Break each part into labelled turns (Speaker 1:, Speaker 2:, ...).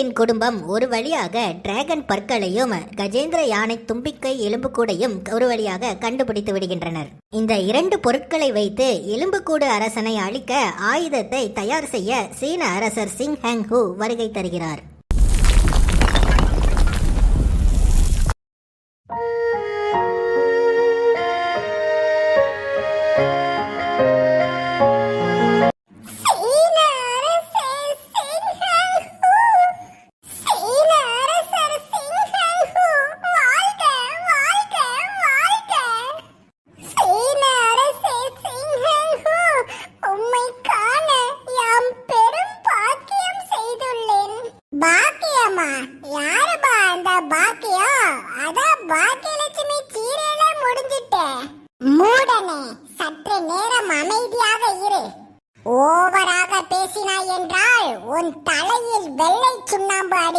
Speaker 1: பூமியின் குடும்பம் ஒரு வழியாக டிராகன் பற்களையும் கஜேந்திர யானை தும்பிக்கை எலும்புக்கூடையும் ஒரு வழியாக கண்டுபிடித்து விடுகின்றனர். இந்த இரண்டு பொருட்களை வைத்து எலும்புக்கூடு அரசனை அழிக்க ஆயுதத்தை தயார் செய்ய சீன அரசர் சிங் ஹேங் ஹூ வருகை தருகிறார்.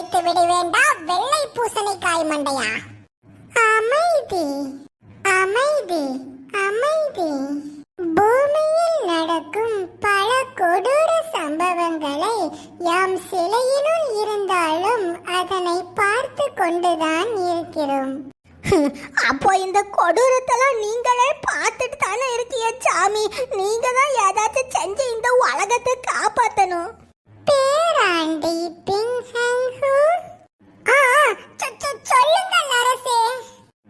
Speaker 2: அடித்து விடுவேண்டா வெள்ளை பூசணிக்காய் மண்டையா? அமைதி அமைதி அமைதி. பூமியில் நடக்கும் பல கொடூர சம்பவங்களை யாம் சிலையினுள் இருந்தாலும் அதனை பார்த்து கொண்டுதான் இருக்கிறோம்.
Speaker 1: அப்போ இந்த கொடூரத்தெல்லாம் நீங்களே பார்த்துட்டு தானே இருக்கீங்க சாமி. நீங்க தான் ஏதாச்சும் செஞ்சு இந்த உலகத்தை காப்பாத்தணும்.
Speaker 2: பேராண்டி பின் சொல்லுங்கள் அரசே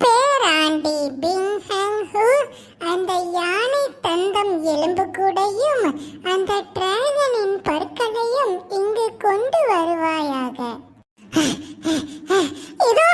Speaker 2: பேராண்டி பிங்ஹங் ஹூ அந்த யானை தந்தம் எலும்பு கூடையும் அந்த டிராகனின் பற்களையும் இங்கு கொண்டு வருவாயாக. இதோ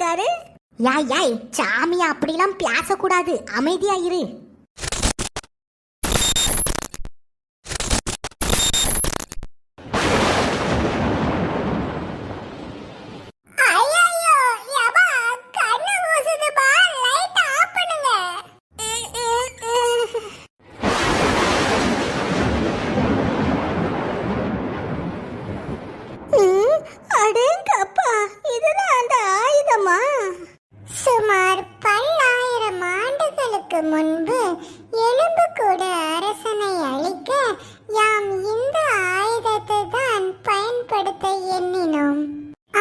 Speaker 1: இருக்காரு
Speaker 2: யாய் யாய் சாமியா அப்படிலாம் பேசக்கூடாது. அமைதியா இரு ஐயையோ, யப்பா, கண்ணு கூசுதுப்பா, light off பண்ணுங்க.
Speaker 1: அடேங்கப்பா இதுதான் அந்த ஆயுதமா
Speaker 2: சுமார் பல்லாயிரம் ஆண்டுகளுக்கு முன்பு எலும்புக்கூடு அரசனை அழிக்க யாம் இந்த ஆயுதத்தை தான் பயன்படுத்த எண்ணினோம்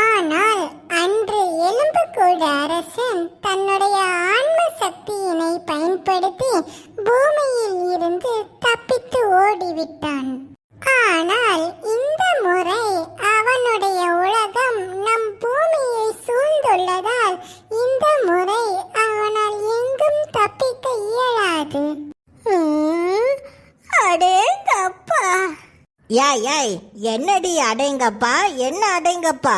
Speaker 2: ஆனால் அன்று எலும்புக்கூடு அரசன் தன்னுடைய ஆன்ம சக்தியினை பயன்படுத்தி பூமியில் இருந்து தப்பித்து ஓடிவிட்டான். ஆனால் இந்த முறை அவனுடைய உலகம் நம் பூமியை சூழ்ந்துள்ளதால் இந்த முறை அவனால் எங்கும் தப்பிக்க இயலாது.
Speaker 1: அடேங்கப்பா யாய் யாய் என்னடி அடேங்கப்பா? என்ன அடேங்கப்பா?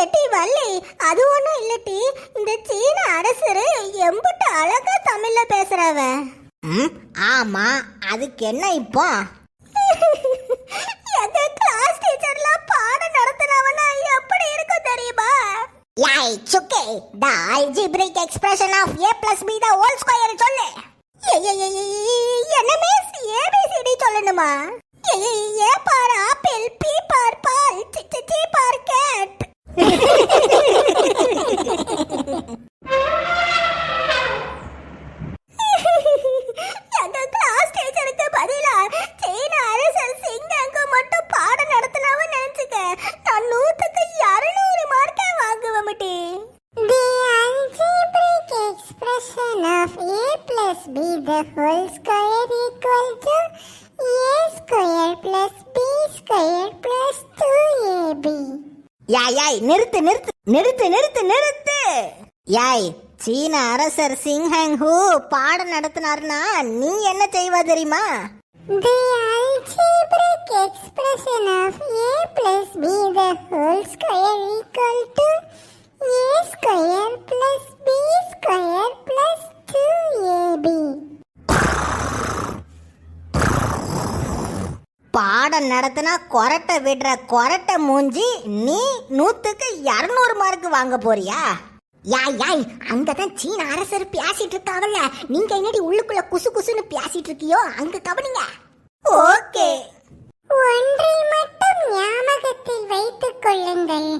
Speaker 1: எட்டி வள்ளி அது ஒண்ணும் இல்லட்டி இந்த சீன அரசரு எம்புட்டு அழகா தமிழ்ல பேசுறவ. ம் ஆமா அதுக்கு என்ன இப்போ? எங்க கிளாஸ் டீச்சர்லாம் பாடம் நடத்துறவனா எப்படி இருக்கும் தெரியுமா?
Speaker 2: யாய் சுக்கே the algebraic expression of a plus b the whole square சொல்லு.
Speaker 1: ஏ- ஏ- ஏ- ஏ- என்ன miss A B C D சொல்லணுமா? A- A- A for apple B
Speaker 2: b the whole square equal to a square plus b square plus 2ab.
Speaker 1: யாய் யாய் நிறுத்து நிறுத்து நிறுத்து நிறுத்து நிறுத்து யாய் சீன அரசர் சிங்ஹங் ஹூ பாடம் நடத்தினார்னா நீ என்ன செய்வ தெரியுமா
Speaker 2: The algebraic expression of a plus b the whole square
Speaker 1: நடத்தினா கொரட்டை விடுற கொரட்டை மூஞ்சி நீ நூத்துக்கு இரநூறு மார்க் வாங்க போறியா?
Speaker 2: யாய் யாய் அங்கதான் சீன அரசர் பேசிட்டு இருக்காவல்ல நீங்க என்னடி உள்ளுக்குள்ள குசு குசுன்னு பேசிட்டு இருக்கியோ? அங்க கவனிங்க.
Speaker 1: ஓகே.
Speaker 2: ஒன்றை மட்டும் ஞாபகத்தில் வைத்துக் கொள்ளுங்கள்.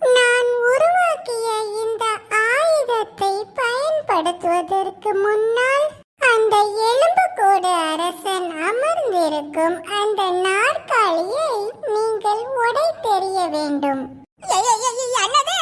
Speaker 2: நான் உருவாக்கிய இந்த ஆயுதத்தை பயன்படுத்துவதற்கு முன்னால் அந்த எலும்புக்கூடு அரசன் அமர்ந்திருக்கும் அந்த நாற்காலியை நீங்கள் உடை தெரிய வேண்டும். என்னது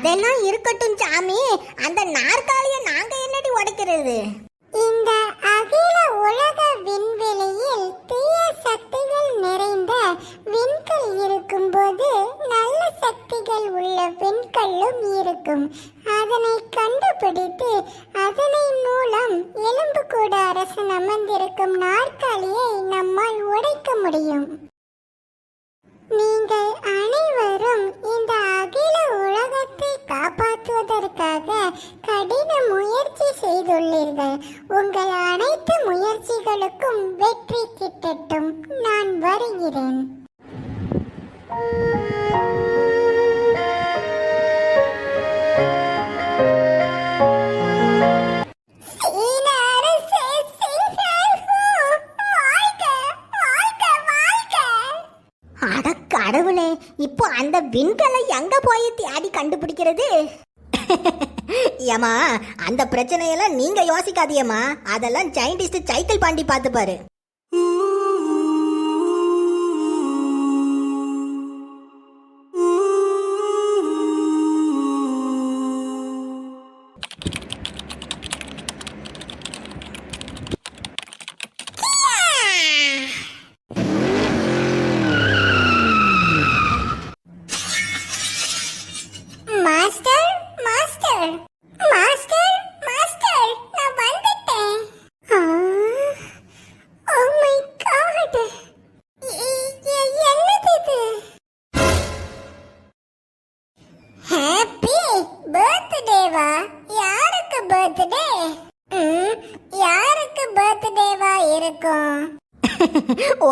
Speaker 1: அதெல்லாம் இருக்கட்டும் சாமி. அந்த நாற்காலிய நாங்க என்னடி உடைக்கிறது?
Speaker 2: இந்த அகில உலக விண்வெளியில் தீய சக்திகள் நிறைந்த விண்கல் இருக்கும்போது நல்ல சக்திகள் உள்ள விண்கல்லும் இருக்கும். அதனை கண்டுபிடித்து அதனை மூலம் எலும்புக்கூட அரசன் அமர்ந்திருக்கும் நாற்காலியை நம்மால் உடைக்க முடியும். நீங்கள் அனைவரும் இந்த அகில உலகத்தை காப்பாற்றுவதற்காக கடின முயற்சி செய்துள்ளீர்கள். உங்கள் அனைத்து முயற்சிகளுக்கும் வெற்றி கிட்டட்டும். நான் வருகிறேன்.
Speaker 1: ஏமா அந்த பிரச்சனையெல்லாம் நீங்க யோசிக்காதீயம்மா அதெல்லாம் சைன்டிஸ்ட் சைக்கிள் பாண்டி
Speaker 2: பார்த்துப்பாரு.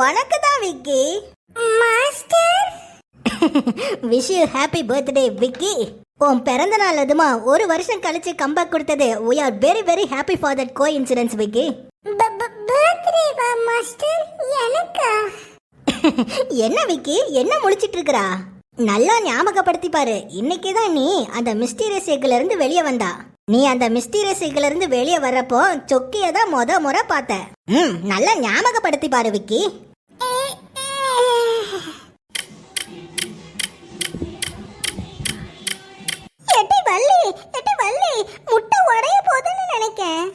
Speaker 1: உனக்கு தான் Vicky.
Speaker 2: Master.
Speaker 1: Wish you happy birthday Vicky. உன் பிறந்த நாள் அதுமா ஒரு வருஷம் கழிச்சு கம்பேக் கொடுத்தது. We are very very happy for that coincidence Vicky
Speaker 2: பர்த்டேவா master? எனக்கா?
Speaker 1: என்ன விக்கி? என்ன முழிச்சிட்டு இருக்கறா நல்லா ஞாபகப்படுத்தி பாரு. இன்னைக்கு தான் நீ அந்த மிஸ்டீரியஸ் எக்ல இருந்து வெளியே வந்தா. நீ அந்த மிஸ்டீரியஸ் எக்ல இருந்து வெளியே வர்றப்போ சொக்கிய தான் முத முறை பார்த்த. ம் நல்லா ஞாபகப்படுத்தி பாரு விக்கி. வள்ளி எட்டி வள்ளி முட்டை உடைய போகுதுன்னு நினைக்கேன்.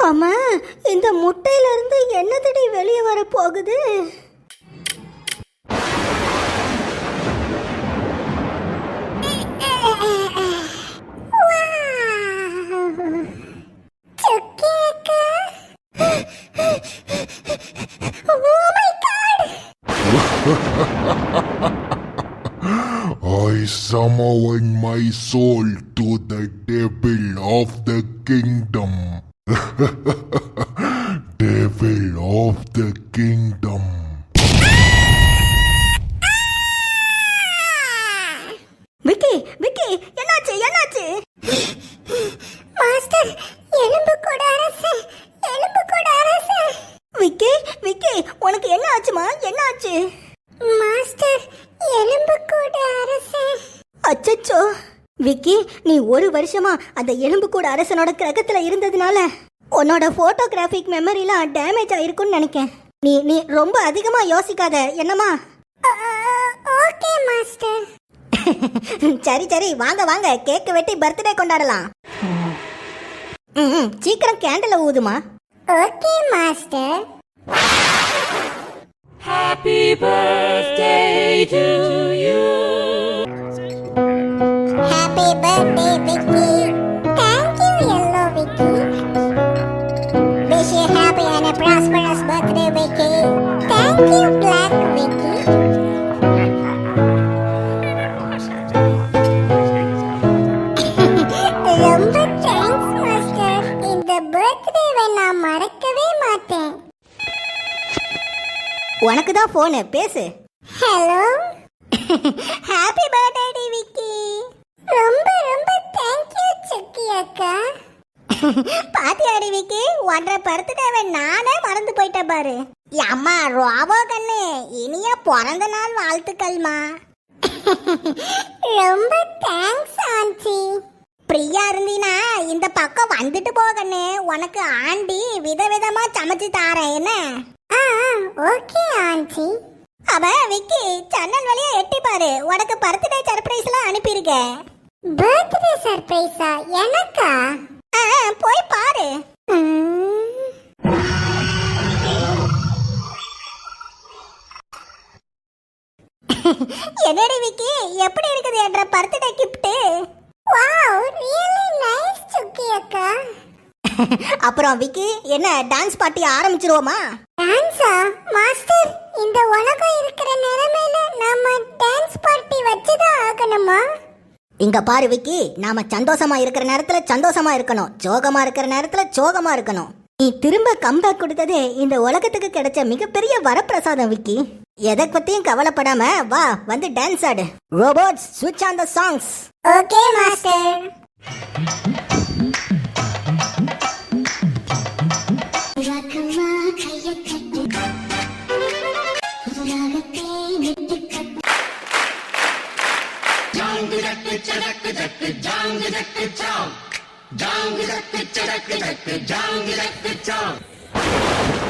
Speaker 1: ஆமா இந்த முட்டையில இருந்து என்னதடி வெளியே வர போகுது?
Speaker 2: சுக்கியக்கா my
Speaker 3: I my soul of the kingdom.
Speaker 1: ஒரு வருஷமா அந்த எலும்பு கூட அரசனோட கிரகத்துல இருந்ததுனால உன்னோட போட்டோகிராஃபிக் மெமரிலாம் டேமேஜ் ஆயிருக்கும்னு நினைக்கேன். நீ நீ ரொம்ப அதிகமா யோசிக்காத என்னம்மா?
Speaker 2: ஓகே மாஸ்டர்
Speaker 1: சரி சரி வாங்க வாங்க கேக் வெட்டி பர்த்டே கொண்டாடலாம். ம், ம், சீக்கிரம் கேண்டில ஊதுமா?
Speaker 2: Okay master
Speaker 4: Happy birthday to you.
Speaker 2: Happy birthday Vicky thank you yellow Vicky wish you happy and prosperous birthday Vicky thank you black Vicky ரொம்ப தேங்க்ஸ் மாஸ்டர் இந்த பர்த்டேவை நான் மறக்கவே மாட்டேன்.
Speaker 1: உனக்கு தான் ஃபோனு பேசு.
Speaker 2: ஹலோ
Speaker 1: ஹாப்பி பர்த்டே
Speaker 2: ரொம்ப ரொம்ப தேங்க் யூ அக்கா.
Speaker 1: பாத்தியாடி விக்கி ஒன்றரை பர்த்டேவை நானே மறந்து போயிட்டேன் பாரு. அம்மா ரோபோ கண்ணு. இனிய பிறந்த நாள் வாழ்த்துக்கள்மா.
Speaker 2: ரொம்ப தேங்க்ஸ் ஆண்டி
Speaker 1: பிரியா இருந்தீனா இந்த பக்கம் வந்துட்டு போகண்ணே உனக்கு ஆண்டி விதவிதமா சமைச்சு தாரேன் என்ன?
Speaker 2: ஆ ஓகே ஆண்டி
Speaker 1: அவ விக்கி சன்னல் வழியா எட்டி பாரு. உனக்கு பர்த்டே சர்ப்ரைஸ்லாம் அனுப்பியிருக்கேன்.
Speaker 2: பர்த்டே சர்ப்ரைஸா எனக்கா?
Speaker 1: ஆ, போய் பாரு. என்னடி விக்கி? எப்படி இருக்குது என்ற birthday gift
Speaker 2: wow really nice Sukki அக்கா.
Speaker 1: அப்புறம் விக்கி என்ன டான்ஸ் பார்ட்டி ஆரம்பிச்சிருவோமா?
Speaker 2: டான்ஸா மாஸ்டர் இந்த உலகம் இருக்கிற நிலைமையில நாம டான்ஸ் பார்ட்டி வச்சுதான் ஆகணுமா?
Speaker 1: இங்க பாரு விக்கி நாம சந்தோஷமா இருக்கிற நேரத்துல சந்தோஷமா இருக்கணும். சோகமா இருக்கிற நேரத்துல சோகமா இருக்கணும். நீ திரும்ப கம்பேக் கொடுத்ததே இந்த உலகத்துக்கு கிடைச்ச மிகப்பெரிய வரப்பிரசாதம் விக்கி. எதை பத்தியும் கவலைப்படாம வா வந்து டான்ஸ் ஆடு. ரோபோட்ஸ் சுவிட்ச் on the songs
Speaker 2: okay master
Speaker 1: चटक चक जांग जक चाव जांग जक
Speaker 4: चटक चक जांग जक चाव